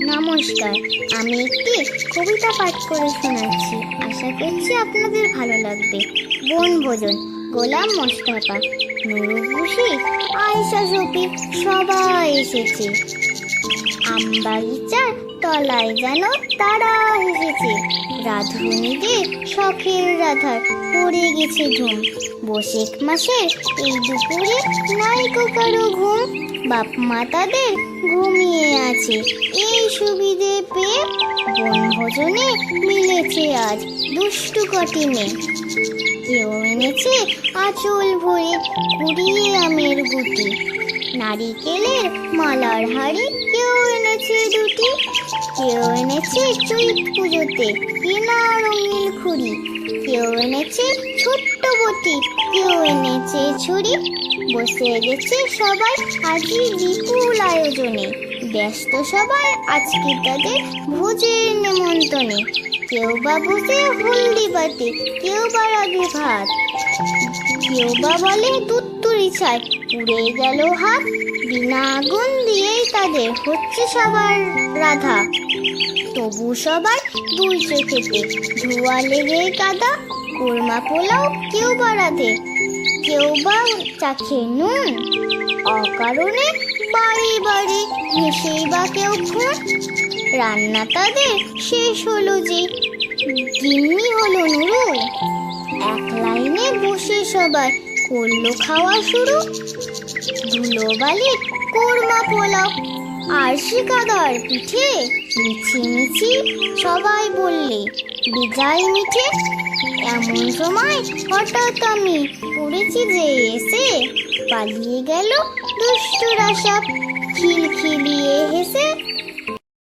নমস্কার, আমি একটি কবিতা পাঠ করে শোনাচ্ছি। আশা করছি আপনাদের ভালো লাগবে। বনভোজন গোলাম মোস্তফা, নুরু আয়সা শফিক সবাই এসেছে। আমবাগিচার তলায় যেন তারা এসেছে। রাধুনিদের শখের রাধার পড়ে গেছে ধুম বসেক মাসের এই দুপুরে নাইকো কারও ঘুম। বাপ মা তাদের ঘুমিয়ে আছে। এই সুবিধে পেয়ে বনভোজনে মিলেছে আজ দুষ্টু কটি মেয়ে কেউ এনেছে আঁচল ভরে কুড়িয়ে আমের গুটি। নারিকেলের মালার হাড়ি কেউ এনেছে দুটি। কেউ এনেছে চৈত পুজোতে কেনা রঙিন খুঁড়ি। কেউ এনেছে ছোট্ট বটি, কেউ এনেছে ছুরি। বসে গেছে সবাই আজই বিপুল আয়োজনে। ব্যস্ত সবাই আজকে তাদের ভোজের নেমন্তণে কেউ বা বসে হলদি বাটে, কেউ বা রাগে ভাত। কেউ বা বলে তুত্তুরি ছাই পুড়ে গেল হাত। বিনা আগুন দিয়েই তাদের হচ্ছে সবার রাধা। তবু সবার দুলছে খেতে ধোয়া লেগে কাদা, কোরমা পোলাও কেউ বা রাধে, কেউ বা চাখে নুন। অকারণে বাড়ি বাড়ি হেসেই বা কেউ খুন রান্না তাদের শেষ হলো যে, গিন্নি হলো নুরু। এক লাইনে বসে সবাই করল খাওয়া শুরু। ধুলো বালি কোরমা পোলাও আর শিকাদার পিঠে মিছি মিছি সবাই বললে বিজয় মিঠে। এমন সময় হঠাৎ আমি পড়েছি যে এসে পালিয়ে গেল Düştür ahşap kilkiliye hese